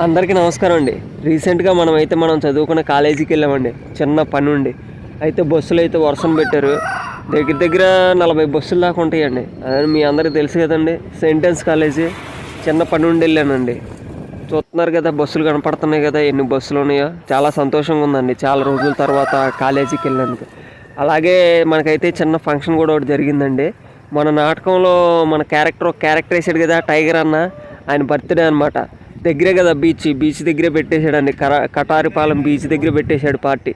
అందరికీ నమస్కారం అండి. రీసెంట్గా మనం అయితే మనం చదువుకున్న కాలేజీకి వెళ్ళామండి. చిన్న పని ఉండి. అయితే బస్సులు అయితే వర్షం పెట్టారు. దగ్గర దగ్గర నలభై బస్సులు దాకా ఉంటాయండి. అదే మీ అందరికీ తెలుసు కదండి. సెంటెన్స్ కాలేజీ చిన్న పని ఉండి వెళ్ళానండి. చూస్తున్నారు కదా బస్సులు కనపడుతున్నాయి కదా ఎన్ని బస్సులు ఉన్నాయో. చాలా సంతోషంగా ఉందండి. చాలా రోజుల తర్వాత కాలేజీకి వెళ్ళాను అలాగే మనకైతే చిన్న ఫంక్షన్ కూడా ఒకటి జరిగిందండి. మన నాటకంలో మన క్యారెక్టర్ ఒక క్యారెక్టర్ వేసాడు కదా టైగర్ అన్న. ఆయన బర్త్డే అనమాట దగ్గరే కదా బీచ్. బీచ్ దగ్గరే పెట్టేశాడండి. కర కటారిపాలెం బీచ్ దగ్గర పెట్టేశాడు పార్టీ.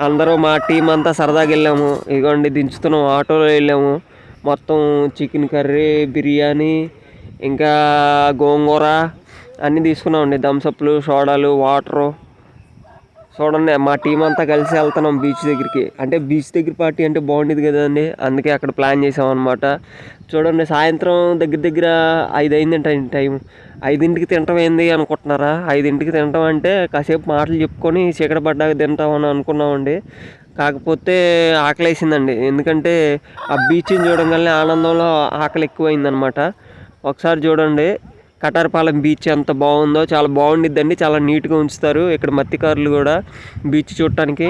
అందరూ మా టీం అంతా సరదాగా వెళ్ళాము. ఇదిగోండి దించుతున్నాం. ఆటోలో వెళ్ళాము. మొత్తం చికెన్ కర్రీ బిర్యానీ ఇంకా గోంగూర అన్నీ తీసుకున్నామండి. థమ్సప్లు సోడాలు వాటరు. చూడండి మా టీం అంతా కలిసి వెళ్తున్నాం బీచ్ దగ్గరికి. అంటే బీచ్ దగ్గర పార్టీ అంటే బాగుండేది కదండి. అందుకే అక్కడ ప్లాన్ చేసాం అనమాట చూడండి సాయంత్రం దగ్గర దగ్గర ఐదు అయిందంట టైం ఐదింటికి తినటం ఏంది అనుకుంటున్నారా? ఐదింటికి తింటాం అంటే కాసేపు మాటలు చెప్పుకొని చీకటి పడ్డాక తింటామని అనుకున్నామండి. కాకపోతే ఆకలి వేసిందండి ఎందుకంటే ఆ బీచ్ని చూడగానే ఆనందంలో ఆకలి ఎక్కువైందనమాట ఒకసారి చూడండి కటారపాలెం బీచ్ ఎంత బాగుందో చాలా బాగుండిద్దండి చాలా నీట్గా ఉంచుతారు. ఇక్కడ మత్తికారులు కూడా బీచ్ చూడటానికి.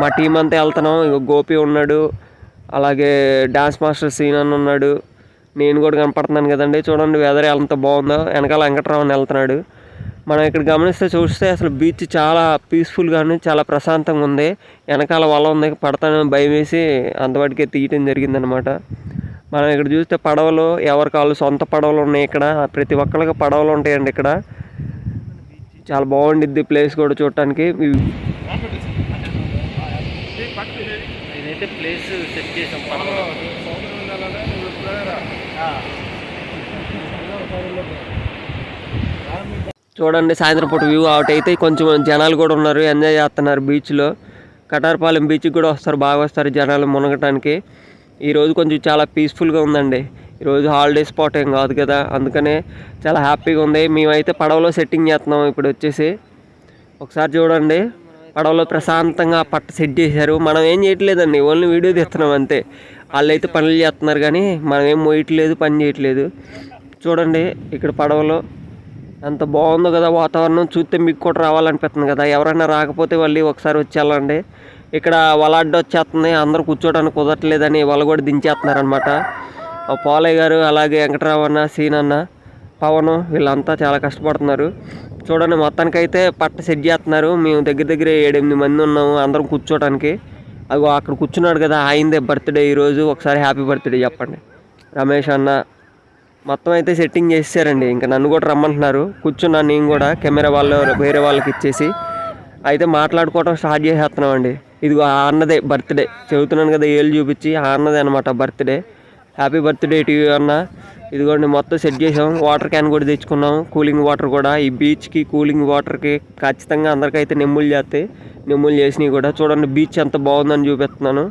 మా టీం అంతా వెళ్తున్నాం. ఇక గోపి ఉన్నాడు. అలాగే డాన్స్ మాస్టర్ సీన్ అని ఉన్నాడు. నేను కూడా కనపడుతున్నాను కదండి. చూడండి వెదర్ ఎంత బాగుందో. వెనకాల వెంకటరామన్ వెళ్తున్నాడు. మనం ఇక్కడ గమనిస్తే చూస్తే అసలు బీచ్ చాలా పీస్ఫుల్గాను చాలా ప్రశాంతంగా ఉంది. వెనకాల వల్ల ఉంది. పడతాను భయం వేసి అంతవాటికే తీయటం జరిగిందనమాట. మనం ఇక్కడ చూస్తే పడవలు ఎవరి కాళ్ళు సొంత పడవలు ఉన్నాయి ఇక్కడ. ప్రతి ఒక్కరికి పడవలు ఉంటాయండి ఇక్కడ. చాలా బాగుండిద్ది ప్లేస్ కూడా చూడటానికి. ప్లేస్ సెట్ చేసాం పడవలో. చూడండి సాయంత్రం పూట వ్యూ అవుట్ అయితే కొంచెం జనాలు కూడా ఉన్నారు ఎంజాయ్ చేస్తున్నారు బీచ్లో కటారపాలెం బీచ్కి కూడా వస్తారు బాగా వస్తారు జనాలు మునగటానికి. ఈరోజు కొంచెం చాలా పీస్ఫుల్గా ఉందండి. ఈరోజు హాలిడే స్పాట్ ఏం కాదు కదా. అందుకనే చాలా హ్యాపీగా ఉంది. మేమైతే పడవలో సెట్టింగ్ చేస్తున్నాం ఇప్పుడు వచ్చేసి. ఒకసారి చూడండి. పడవలో ప్రశాంతంగా పట్ట సెట్ చేశారు. మనం ఏం చేయట్లేదండి. ఓన్లీ వీడియో తీస్తున్నాం అంతే. వాళ్ళు అయితే పనులు చేస్తున్నారు కానీ మనం ఏం మోయట్లేదు పని చేయట్లేదు. చూడండి ఇక్కడ పడవలో అంత బాగుందో కదా వాతావరణం. చూస్తే మీకు కూడా రావాలనిపిస్తుంది కదా. ఎవరైనా రాకపోతే మళ్ళీ ఒకసారి వచ్చి వెళ్ళండి. ఇక్కడ వలాడ్డ వచ్చేస్తుంది. అందరూ కూర్చోడానికి కుదరట్లేదని వాళ్ళు కూడా దించేస్తున్నారనమాట పాలయ్య గారు అలాగే వెంకటరావు అన్న సీన్ అన్న పవన్ వీళ్ళంతా చాలా కష్టపడుతున్నారు. చూడండి మొత్తానికైతే పట్ట సెట్ చేస్తున్నారు. మేము దగ్గర దగ్గర ఏడెనిమిది మంది ఉన్నాము అందరం కూర్చోడానికి అగో అక్కడ కూర్చున్నాడు కదా ఆయనదే బర్త్డే ఈరోజు ఒకసారి హ్యాపీ బర్త్డే చెప్పండి. రమేష్ అన్న మొత్తం అయితే సెట్టింగ్ చేసారండి ఇంకా నన్ను కూడా రమ్మంటున్నారు. కూర్చున్నాను నేను కూడా కెమెరా వాళ్ళు వేరే వాళ్ళకి ఇచ్చేసి. అయితే మాట్లాడుకోవడం స్టార్ట్ చేసేస్తున్నాం అండి ఇదిగో ఆ అన్నదే బర్త్డే. చెబుతున్నాను కదా ఏళ్ళు చూపించి ఆ అన్నదే అనమాట బర్త్డే. హ్యాపీ బర్త్డే టీవీ అన్న. ఇదిగోండి మొత్తం సెట్ చేసాం. వాటర్ క్యాన్ కూడా తెచ్చుకున్నాం. కూలింగ్ వాటర్ కూడా. ఈ బీచ్కి కూలింగ్ వాటర్కి ఖచ్చితంగా అందరికైతే నెమ్ములు చేస్తాయి నెమ్ములు చేసినవి కూడా. చూడండి బీచ్ ఎంత బాగుందని చూపిస్తున్నాను.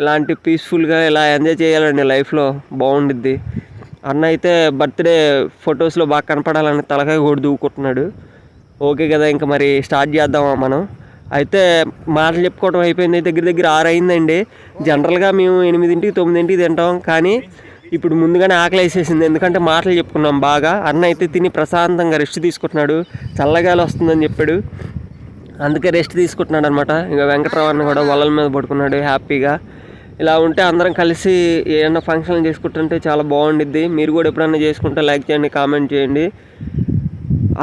ఇలాంటి పీస్ఫుల్గా ఇలా ఎంజాయ్ చేయాలండి లైఫ్లో బాగుండిద్ది. అన్న అయితే బర్త్డే ఫొటోస్లో బాగా కనపడాలని తలకాయ కూడా దూకుంటున్నాడు ఓకే కదా ఇంకా మరి స్టార్ట్ చేద్దామా మనం? అయితే మాటలు చెప్పుకోవడం అయిపోయింది. దగ్గర దగ్గర ఆరు అయిందండి. జనరల్గా మేము ఎనిమిదింటికి తొమ్మిదింటికి తింటాం. కానీ ఇప్పుడు ముందుగానే ఆకలి వేసేసింది. ఎందుకంటే మాటలు చెప్పుకున్నాం బాగా. అన్న అయితే తిని ప్రశాంతంగా రెస్ట్ తీసుకుంటున్నాడు. చల్లగాలి వస్తుందని చెప్పాడు. అందుకే రెస్ట్ తీసుకుంటున్నాడు అనమాట ఇంకా వెంకటరావు అన్న కూడా వలల మీద పడుకున్నాడు హ్యాపీగా. ఇలా ఉంటే అందరం కలిసి ఏదైనా ఫంక్షన్లు చేసుకుంటుంటే చాలా బాగుండిద్ది. మీరు కూడా ఎప్పుడైనా చేసుకుంటే లైక్ చేయండి కామెంట్ చేయండి.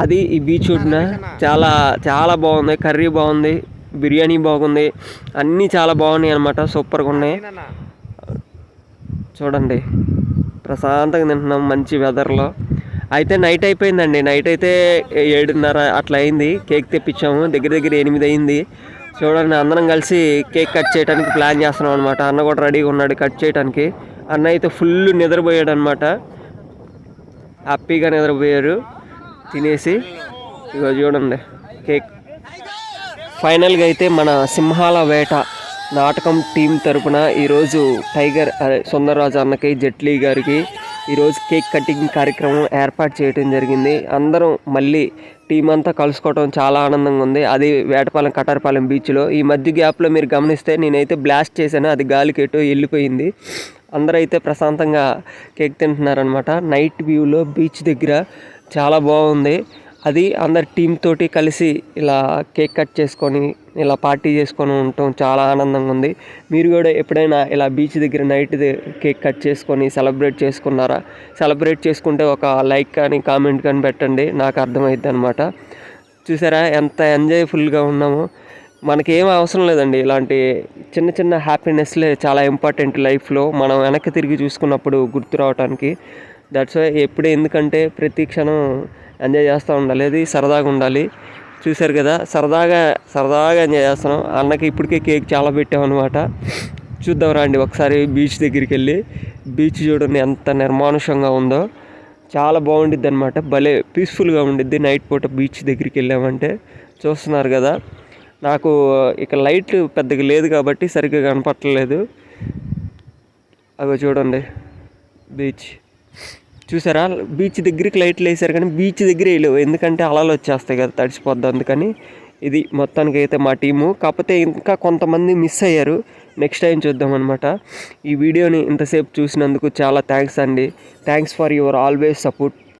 అది ఈ బీచ్ ఒడ్డున చాలా చాలా బాగుంది. కర్రీ బాగుంది. బిర్యానీ బాగుంది. అన్నీ చాలా బాగున్నాయి అనమాట సూపర్గా ఉన్నాయి. చూడండి. ప్రశాంతంగా తింటున్నాం మంచి వెదర్లో అయితే నైట్ అయిపోయిందండి. నైట్ అయితే ఏడున్నర అట్లా అయింది. కేక్ తెప్పించాము. దగ్గర దగ్గర ఎనిమిది అయింది. చూడండి అందరం కలిసి కేక్ కట్ చేయడానికి ప్లాన్ చేస్తున్నాం అనమాట అన్న కూడా రెడీగా ఉన్నాడు కట్ చేయడానికి అన్న అయితే ఫుల్ నిద్రపోయాడు అనమాట హ్యాపీగా నిద్రపోయారు. తినేసి ఇగో చూడండి కేక్. ఫైనల్గా అయితే మన సింహాల వేట నాటకం టీం తరపున ఈరోజు టైగర్ అదే సుందరరాజు అన్నకి జైట్లీ గారికి ఈరోజు కేక్ కటింగ్ కార్యక్రమం ఏర్పాటు చేయడం జరిగింది. అందరం మళ్ళీ టీం అంతా కలుసుకోవడం చాలా ఆనందంగా ఉంది. అది వేటపాలెం కటారపాలెం బీచ్లో ఈ మధ్య గ్యాప్లో మీరు గమనిస్తే నేనైతే బ్లాస్ట్ చేశాను. అది గాలికి వెళ్ళిపోయింది. అందరూ అయితే ప్రశాంతంగా కేక్ తింటున్నారనమాట నైట్ వ్యూలో బీచ్ దగ్గర చాలా బాగుంది. అది అందరి టీమ్ తోటి కలిసి ఇలా కేక్ కట్ చేసుకొని ఇలా పార్టీ చేసుకొని ఉండటం చాలా ఆనందంగా ఉంది. మీరు కూడా ఎప్పుడైనా ఇలా బీచ్ దగ్గర నైట్ కేక్ కట్ చేసుకొని సెలబ్రేట్ చేసుకున్నారా? సెలబ్రేట్ చేసుకుంటే ఒక లైక్ కానీ కామెంట్ కానీ పెట్టండి. నాకు అర్థమైద్ది అనమాట చూసారా ఎంత ఎంజాయ్ఫుల్గా ఉన్నామో. మనకి ఏం అవసరం లేదండి ఇలాంటి చిన్న చిన్న హ్యాపీనెస్లే చాలా ఇంపార్టెంట్ లైఫ్లో. మనం వెనక్కి తిరిగి చూసుకున్నప్పుడు గుర్తు రావడానికి దట్స్ వై ఎప్పుడు ఎందుకంటే ప్రతి క్షణం ఎంజాయ్ చేస్తూ ఉండాలి. అది సరదాగా ఉండాలి. చూశారు కదా సరదాగా సరదాగా ఎంజాయ్ చేస్తున్నాం. అన్నకి ఇప్పటికే కేక్ చాలా పెట్టామన్నమాట. చూద్దాం రండి ఒకసారి బీచ్ దగ్గరికి వెళ్ళి. బీచ్ చూడండి ఎంత నిర్మానుషంగా ఉందో. చాలా బాగుండిద్ది అనమాట భలే పీస్ఫుల్గా ఉండిద్ది నైట్ పూట బీచ్ దగ్గరికి వెళ్ళామంటే. చూస్తున్నారు కదా నాకు ఇక లైట్ పెద్దగా లేదు కాబట్టి సరిగ్గా కనపట్టలేదు అవి చూడండి బీచ్ చూసారా? బీచ్ దగ్గరికి లైట్లు వేసారు కానీ బీచ్ దగ్గర వేయలేవు ఎందుకంటే అలలు వచ్చేస్తాయి కదా తడిసిపోద్ది. అందుకని ఇది మొత్తానికి అయితే మా టీము. కాకపోతే ఇంకా కొంతమంది మిస్ అయ్యారు. నెక్స్ట్ టైం చూద్దాం అనమాట ఈ వీడియోని ఇంతసేపు చూసినందుకు చాలా థ్యాంక్స్ అండి. Thanks for your always support.